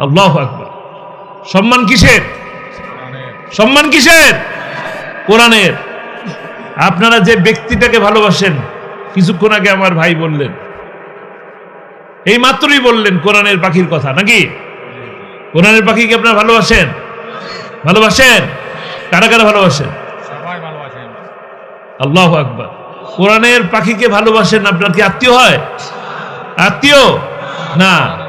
আল্লাহ আকবার। সম্মান কিসের? সম্মান কিসের? কোরআনের। আপনারা যে ব্যক্তিটাকে ভালোবাসেন কিছুক্ষণ আগে আমার ভাই বললেন। এই মাত্রই বললেন কোরআনের পাখির কথা নাকি? কোরআনের পাখিকে আপনারা ভালোবাসেন? ভালোবাসেন? কারা কারা ভালোবাসেন। আল্লাহ আকবার। কোরআনের পাখিকে ভালোবাসেন আপনার কি আত্মীয় হয়? আত্মীয়? না।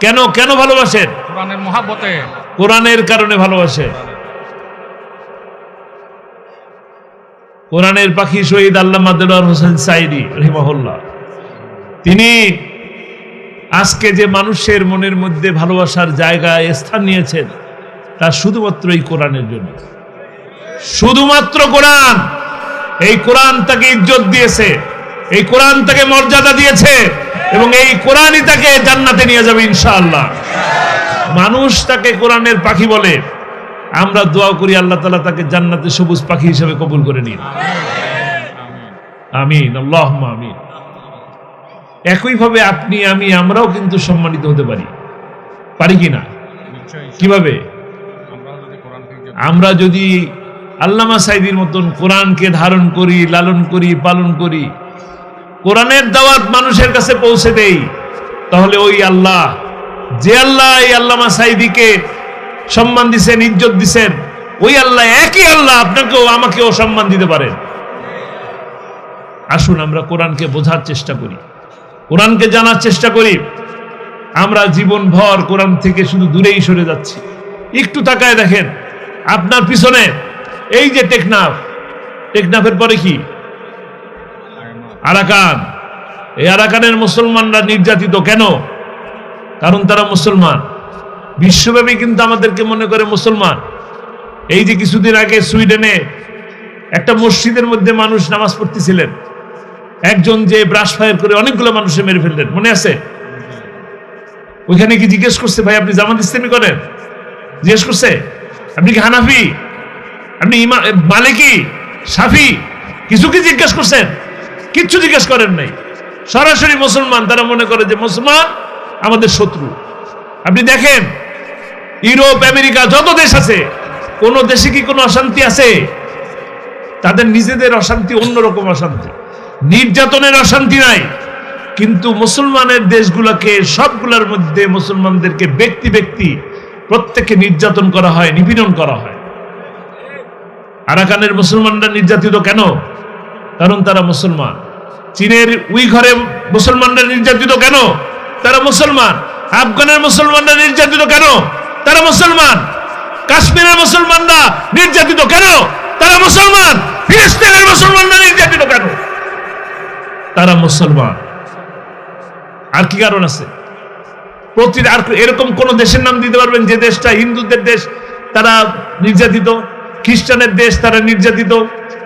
কেন কেন ভালোবাসেন? কোরআনের মহাব্বতে। কোরআনের কারণে ভালোবাসে। কোরআনের পাখি শহীদ দেলোয়ার হোসেন সাইদি রহিমাহুল্লাহ। তিনি আজকে যে মানুষের মনের মধ্যে ভালোবাসার জায়গায় স্থান নিয়েছেন তা শুধুমাত্র এই কোরআনের জন্য। শুধুমাত্র কোরআন! এই কোরআন তাকে ইজ্জত দিয়েছে এই কোরআন তাকে মর্যাদা দিয়েছে। এবং এই কোরআনই তাকে জান্নাতে নিয়ে যাবে ইনশাআল্লাহ। মানুষ তাকে কোরআনের পাখি বলে। আমরা দোয়া করি আল্লাহ তালা তাকে জান্নাতে সবুজ পাখি হিসেবে কবুল করে নিন। আমিন আল্লাহ আমিন। একইভাবে আপনি আমি আমরাও কিন্তু সম্মানিত হতে পারি। পারি কি না? কীভাবে? আমরা যদি আল্লামা সাইদির মতন কোরআনকে ধারণ করি লালন করি পালন করি কোরআনের দাওয়াত মানুষের কাছে পৌঁছে দেই, তাহলে ওই আল্লাহ, যে আল্লাহ এই আল্লামা সাইদিকে সম্মান দিছেন, ইজ্জত দিছেন, ওই আল্লাহ একই আল্লাহ আপনাকেও, আমাকেও সম্মান দিতে পারেন। আসুন আমরা কোরআনকে বোঝার চেষ্টা করি। কোরআনকে জানার চেষ্টা করি। আমরা জীবন ভর কোরআন থেকে শুধু দূরেই সরে যাচ্ছি। একটু তাকায় দেখেন, আপনার পিছনে, এই যে টেকনাফ, টেকনাফের পরে কি? আরাকান। এই আরাকানের মুসলমানরা নির্যাতিত কেন? কারণ তারা মুসলমান। বিশ্বব্যাপী কিন্তু আমাদেরকে মনে করে মুসলমান। এই যে কিছুদিন আগে সুইডেনে একটা মসজিদের মধ্যে মানুষ নামাজ পড়তেছিলেন। একজন যে ব্রাশ ফায়ার করে অনেকগুলো মানুষে মেরে ফেললেন। মনে আছে? ওইখানে কি জিজ্ঞেস করছে, ভাই, আপনি জামাত ইসলামী করেন? জিজ্ঞেস করছে, আপনি কি হানাফি? আপনি ইমা, মালিকি? সাফি? কিছু কি জিজ্ঞেস করছেন? কিচ্ছু জিজ্ঞেস করেন নাই। সরাসরি মুসলমান, তারা মনে করে যে মুসলমান আমাদের শত্রু। আপনি দেখেন, ইউরোপ, আমেরিকা, যত দেশ আছে, কোন দেশে কি কোনো অশান্তি আছে? তাদের নিজেদের অশান্তি অন্যরকম অশান্তি। নির্যাতনের অশান্তি নাই। কিন্তু মুসলমানের দেশগুলোকে, সবগুলোর মধ্যে মুসলমানদেরকে ব্যক্তি ব্যক্তি প্রত্যেককে নির্যাতন করা হয়, নিপীড়ন করা হয়। আরাকানের মুসলমানরা নির্যাতিত কেন? কারণ তারা মুসলমান। চীনের উই ঘরে মুসলমানরা নির্যাতিত কেন? তারা মুসলমান। আফগানের মুসলমানরা নির্যাতিত কেন? তারা মুসলমান। কাশ্মীরের মুসলমানরা নির্যাতিত কেন? তারা মুসলমান। ফিলিস্তিনের মুসলমানরা নির্যাতিত কেন? তারা মুসলমান। আর কি কারণ আছে? প্রতি আর এরকম কোন দেশের নাম দিতে পারবেন যে দেশটা হিন্দুদের দেশ, তারা নির্যাতিত। খ্রিস্টানের দেশ, তারা নির্যাতিত।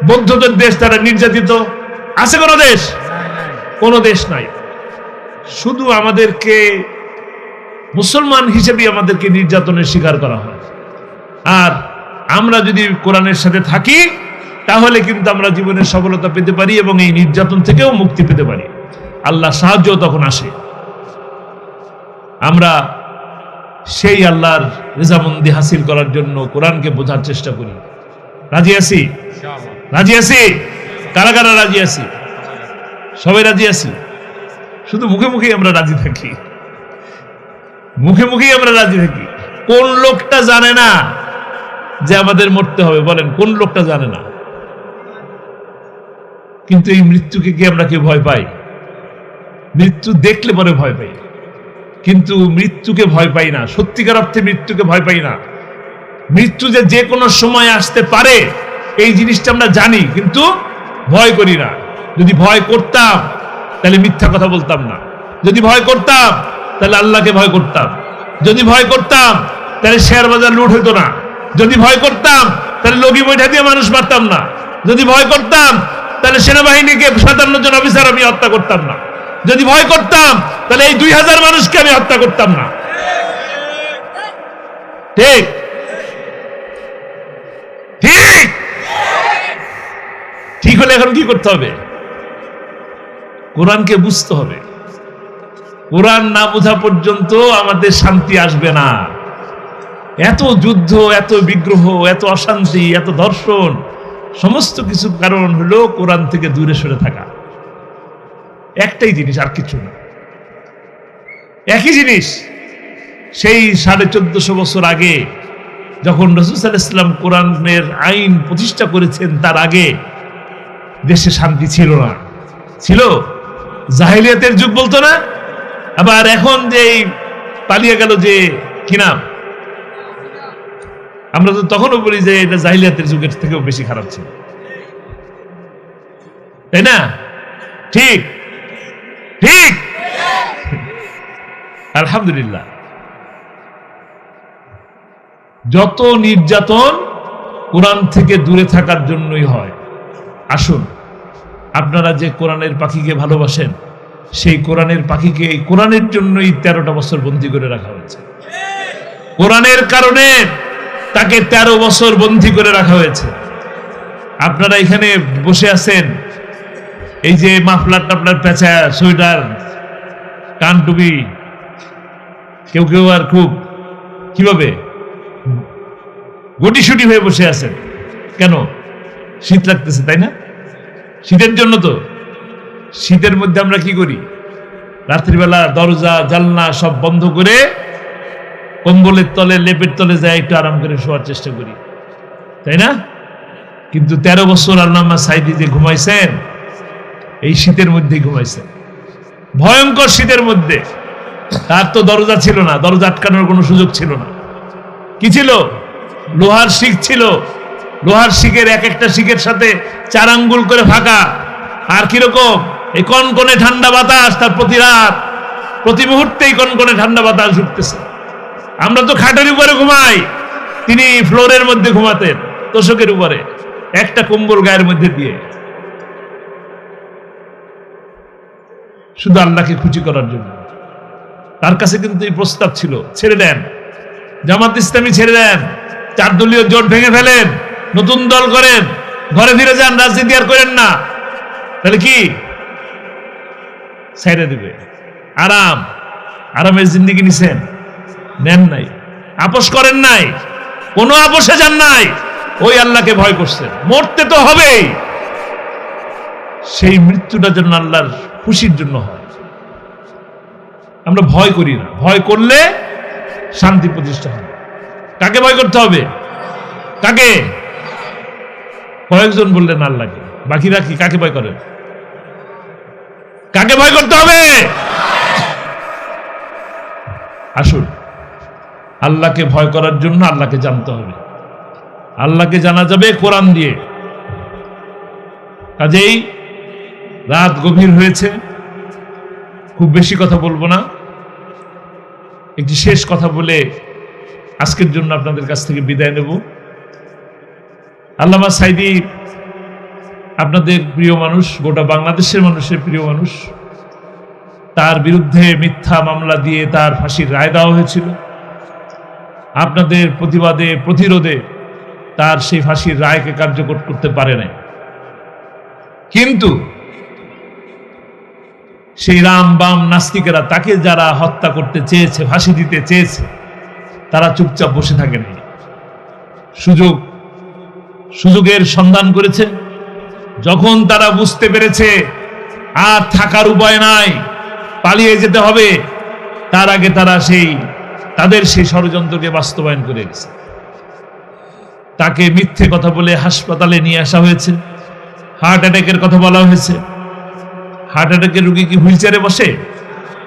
বৌদ্ধদের দেশ, তারা নির্যাতিত। আছে কোন দেশ? কোন দেশ নাই। শুধু আমাদেরকে মুসলমান হিসেবে আমাদেরকে নির্যাতনের শিকার করা হয়। আর আমরা যদি কোরআনের সাথে থাকি তাহলে কিন্তু আমরা জীবনের সফলতা পেতে পারি এবং এই নির্যাতন থেকেও মুক্তি পেতে পারি। আল্লাহ সাহায্য তখন আসে। আমরা সেই আল্লাহর রেজামন্দি হাসিল করার জন্য কোরআনকে বোঝার চেষ্টা করি। রাজি আছি? রাজি আছি? কারা কারা রাজি আছি? সবাই রাজি আছি? শুধু মুখে মুখেই আমরা রাজি থাকি। মুখে মুখেই আমরা রাজি থাকি। কোন লোকটা জানে না যে আমাদের মরতে হবে? বলেন, কোন লোকটা জানে না? কিন্তু এই মৃত্যুকে কি আমরা কেউ ভয় পাই? মৃত্যু দেখলে পরে ভয় পাই। কিন্তু মৃত্যুকে ভয় পাই না। সত্যিকার অর্থে মৃত্যুকে ভয় পাই না। মৃত্যু যে যে কোনো সময় আসতে পারে, এই জিনিসটা আমরা জানি, কিন্তু ভয় করি না। যদি ভয় করতাম, তাহলে মিথ্যা কথা বলতাম না। যদি ভয় করতাম, তাহলে আল্লাহকে ভয় করতাম। যদি ভয় করতাম, তাহলে শেয়ার বাজার লুট হতো না। যদি ভয় করতাম, তাহলে লগি বৈঠা দিয়ে মানুষ মারতাম না। যদি ভয় করতাম, তাহলে সেনাবাহিনীকে সাতান্ন জন অফিসার আমি হত্যা করতাম না। যদি ভয় করতাম, তাহলে এই দুই হাজার মানুষকে আমি হত্যা করতাম না। ঠিক? ঠিক? ঠিক হলে এখন কি করতে হবে? কোরআনকে বুঝতে হবে। কোরআন না বোঝা পর্যন্ত আমাদের শান্তি আসবে না। এত যুদ্ধ, এত বিগ্রহ, এত অশান্তি, এত দর্শন সমস্ত কিছু কারণ হলো কোরআন থেকে দূরে সরে থাকা। একটাই জিনিস, আর কিছু না। একই জিনিস, সেই সাড়ে চোদ্দশো বছর আগে যখন রসুল ইসলাম কোরআনের আইন প্রতিষ্ঠা করেছেন, তার আগে দেশে শান্তি ছিল না। ছিল? জাহিলিয়াতের যুগ বলতো না? আবার এখন যে পালিয়ে গেল যে কি নাম? আমরা তো তখনও বলি যে এটা জাহিলিয়াতের যুগের থেকেও বেশি খারাপ ছিল। তাই না? ঠিক। ঠিক। আলহামদুলিল্লাহ। যত নির্যাতন কোরআন থেকে দূরে থাকার জন্যই হয়, আসুন। আপনারা যে কোরআনের পাখিকে ভালোবাসেন, সেই কোরআনের পাখিকে এই কোরআনের জন্যই তেরোটা বছর বন্দি করে রাখা হয়েছে। কোরআনের কারণে তাকে তেরো বছর বন্দি করে রাখা হয়েছে। আপনারা এখানে বসে আছেন, এই যে মাফলার টাফলার পেঁচা, সোয়েটার, কান টুপি, কেউ কেউ আর খুব, কীভাবে? গুটিসুটি হয়ে বসে আছেন। কেন? শীত লাগতেছে, তাই না? শীতের জন্য তো। শীতের মধ্যে আমরা কি করি? রাত্রিবেলা দরজা, জানলা সব বন্ধ করে কম্বলের তলে, লেপের তলে যায় একটু আরাম করে শোয়ার চেষ্টা করি। তাই না? কিন্তু তেরো বছর আল্লামা সাইদি যে ঘুমাইছেন, এই শীতের মধ্যেই ঘুমাইছেন। ভয়ঙ্কর শীতের মধ্যে। তার তো দরজা ছিল না, দরজা আটকানোর কোনো সুযোগ ছিল না। কি ছিল? লোহার শিখ ছিল। লোহার শিখের এক একটা শিখের সাথে চার আঙ্গুল করে ফাঁকা। আর কীরকম? এই কনকনে ঠান্ডা বাতাস তার প্রতি রাত, প্রতি মুহূর্তেই কনকনে ঠান্ডা বাতাস ঢুকতেছে আমরা তো খাটের উপরে ঘুমাই, তিনি ফ্লোরের মধ্যে ঘুমাতেন, তোষকের উপরে, একটা কম্বল গায়ের মধ্যে দিয়ে। শুধু আল্লাহকে খুশি করার জন্য। তার কাছে কিন্তু এই প্রস্তাব ছিল, ছেড়ে দেন। জামাত ইসলামী ছেড়ে দেন। চার দলীয় জোট ভেঙে ফেলেন। নতুন দল করেন, ঘরে ফিরে যান, রাজনীতি আর করেন না। তাহলে কি? ছেড়ে দিবে। আরাম, আরামের জিন্দিগি নিছেন। নেন নাই। আপোষ করেন নাই। কোনো আপোষে যান নাই। ওই আল্লাহকে ভয় করছেন। মরতে তো হবেই। সেই মৃত্যুটা যেন আল্লাহর খুশির জন্য হয়। আমরা ভয় করি না। ভয় করলে শান্তি প্রতিষ্ঠা হবে কাকে ভয় করতে হবে? কাকে? কয়েকজন বললেন আল্লাহকে বাকিরা কি কাকে ভয় করেন কাকে ভয় করতে হবে? আসুন। আল্লাহকে ভয় করার জন্য আল্লাহকে জানতে হবে। আল্লাহকে জানা যাবে কোরআন দিয়ে। কাজেই রাত গভীর হয়েছে। খুব বেশি কথা বলব না। একটি শেষ কথা বলে আজকের জন্য আপনাদের কাছ থেকে বিদায় নেব। আল্লামা সাইদি, আপনাদের প্রিয় মানুষ, গোটা বাংলাদেশের মানুষের প্রিয় মানুষ, তার বিরুদ্ধে মিথ্যা মামলা দিয়ে তার ফাঁসির রায় দেওয়া হয়েছিল। আপনাদের প্রতিবাদে, প্রতিরোধে তার সেই ফাঁসির রায়কে কার্যকর করতে পারে নাই। কিন্তু সেই রাম বাম নাস্তিকেরা তাকে যারা হত্যা করতে চেয়েছে, ফাঁসি দিতে চেয়েছে, তারা চুপচাপ বসে থাকে সুযোগ সুযোগের সন্ধান করেছে। যখন তারা বুঝতে পেরেছে আর থাকার উপায় নাই, পালিয়ে যেতে হবে, তার আগে তারা সেই, তাদের সেই ষড়যন্ত্রকে বাস্তবায়ন করে গেছে। তাকে মিথ্যে কথা বলে হাসপাতালে নিয়ে আসা হয়েছে। হার্ট অ্যাটাকের কথা বলা হয়েছে। হার্ট অ্যাটাকের রুগী কি হুইল চেয়ারে বসে,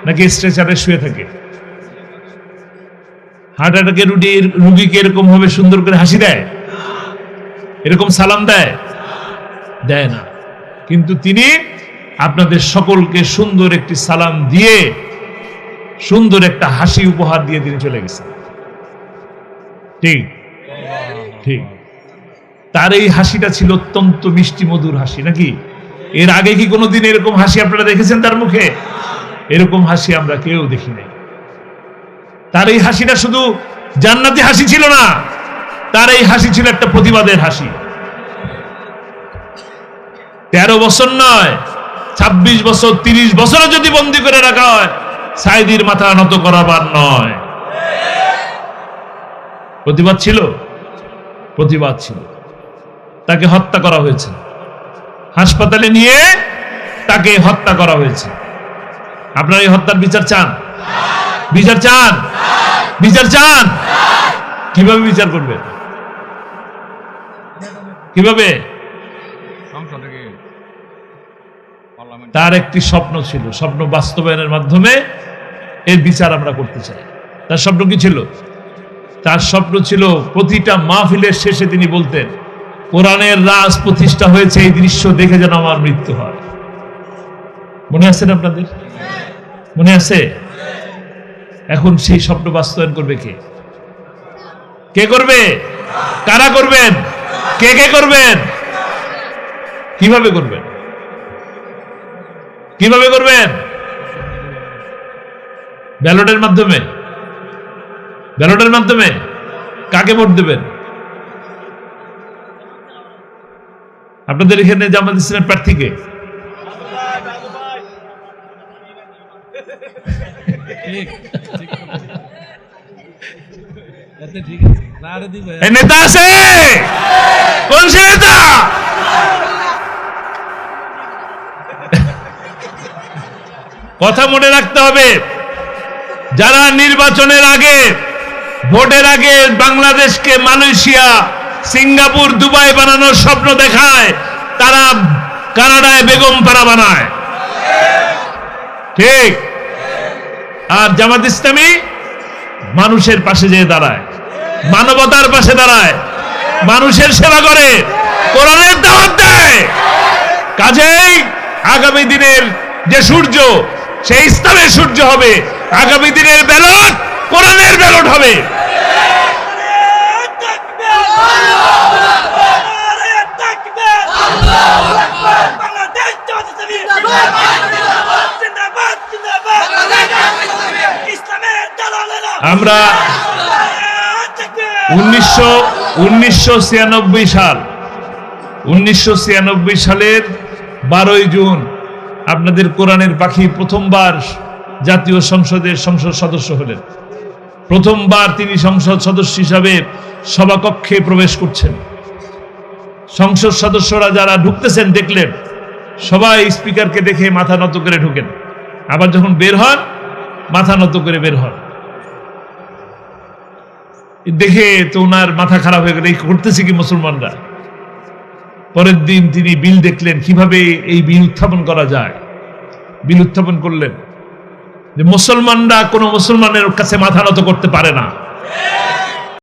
নাকি স্ট্রেচারে শুয়ে থাকে? হার্ট অ্যাটাকের রুগীর, রুগীকে এরকম ভাবে সুন্দর করে হাসি দেয়? এরকম সালাম দেয়? দেয় না। কিন্তু তিনি আপনাদের সকলকে সুন্দর একটি সালাম দিয়ে সুন্দর একটা হাসি উপহার দিয়ে তিনি চলে গেছেন। ঠিক? ঠিক। তার এই হাসিটা ছিল অত্যন্ত মিষ্টি, মধুর হাসি, নাকি? এর আগে কি কোনোদিন এরকম হাসি আপনারা দেখেছেন তার মুখে? এরকম হাসি আমরা কেউ দেখি নাই। তার এই হাসিটা শুধু জান্নাতি হাসি ছিল না তার এই হাসি ছিল একটা প্রতিবাদের হাসি। তেরো বছর নয় ২৬ বছর, তিরিশ বছরও যদি বন্দি করে রাখা হয় সাইদির মাথা নত করাবার নয়। প্রতিবাদ ছিল? প্রতিবাদ ছিল। তাকে হত্যা করা হয়েছে। হাসপাতালে নিয়ে তাকে হত্যা করা হয়েছে। আপনারা এই হত্যার বিচার চান? বিচার চান? বিচার চান? কীভাবে বিচার করবে কীভাবে? তার একটি স্বপ্ন ছিল স্বপ্ন বাস্তবায়নের মাধ্যমে এর বিচার আমরা করতে চাই। তার স্বপ্ন কি ছিল? তার স্বপ্ন ছিল প্রতিটা মাহফিলের শেষে তিনি বলতেন কোরআনের রাজ প্রতিষ্ঠা হয়েছে এই দৃশ্য দেখে যেন আমার মৃত্যু হয়। মনে আছে না আপনাদের? মনে আছে? এখন সেই স্বপ্ন বাস্তবায়ন করবে কে? কে করবে? কারা করবেন? কে কে করবেন? কীভাবে করবেন? কীভাবে করবেন? ব্যালটের মাধ্যমে। ব্যালটের মাধ্যমে কাকে ভোট দেবেন? আপনাদের এখানে জামাত ইসলামের প্রার্থীকে। ঠিক ঠিক আচ্ছা ঠিক আছে না আরে দিবে এই নেতা আছে? কোন সে নেতা? কথা মনে রাখতে হবে। যারা নির্বাচনের আগে, ভোটের আগে বাংলাদেশকে মালয়েশিয়া, সিঙ্গাপুর, দুবাই বানানোর স্বপ্ন দেখায়, তারা কানাডায় বেগম পাড়া বানায়। ঠিক? আর জামাত ইসলামী মানুষের পাশে যেয়ে দাঁড়ায়। মানবতার পাশে দাঁড়ায়। মানুষের সেবা করে, কোরআনের দাওয়াত দেয়। কাজেই আগামী দিনের যে সূর্য, সেই ইসলামের সূর্য হবে। আগামী দিনের ব্যালট কোরআনের ব্যালট হবে। আমরা উনিশশো উনিশশো সাল। উনিশশো ছিয়ানব্বই সালের বারোই জুন আপনাদের কোরআনের পাখি প্রথমবার জাতীয় সংসদের সংসদ সদস্য হলেন। প্রথমবার তিনি সংসদ সদস্য হিসাবে সভাকক্ষে প্রবেশ করছেন। সংসদ সদস্যরা যারা ঢুকতেছেন, দেখলেন, সবাই স্পিকারকে দেখে মাথা নত করে ঢুকেন। আবার যখন বের হন, মাথা নত করে বের হন। দেখে তো ওনার মাথা খারাপ হয়ে গেল। এই করতেছে কি মুসলমানরা? পরের দিন তিনি বিল দেখলেন, কীভাবে এই বিল উত্থাপন করা যায়? বিল উত্থাপন করলেন যে মুসলমানরা কোনো মুসলমানের কাছে মাথা নত করতে পারে না।